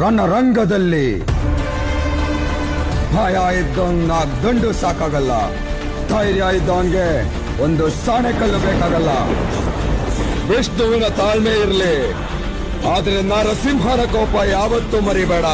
ರಣರಂಗದಲ್ಲಿ ಭಯ ಇದ್ದವನ್ನ ದಂಡು ಸಾಕಾಗಲ್ಲ. ಧೈರ್ಯ ಇದ್ದವನ್ಗೆ ಒಂದು ಸಾಣೆ ಕಲ್ಲು ಬೇಕಾಗಲ್ಲ. ವಿಷ್ಣುವಿನ ತಾಳ್ಮೆ ಇರಲಿ. ಆದರೆ ನರಸಿಂಹನ ಕೋಪ ಯಾವತ್ತೂ ಮರಿಬೇಡ.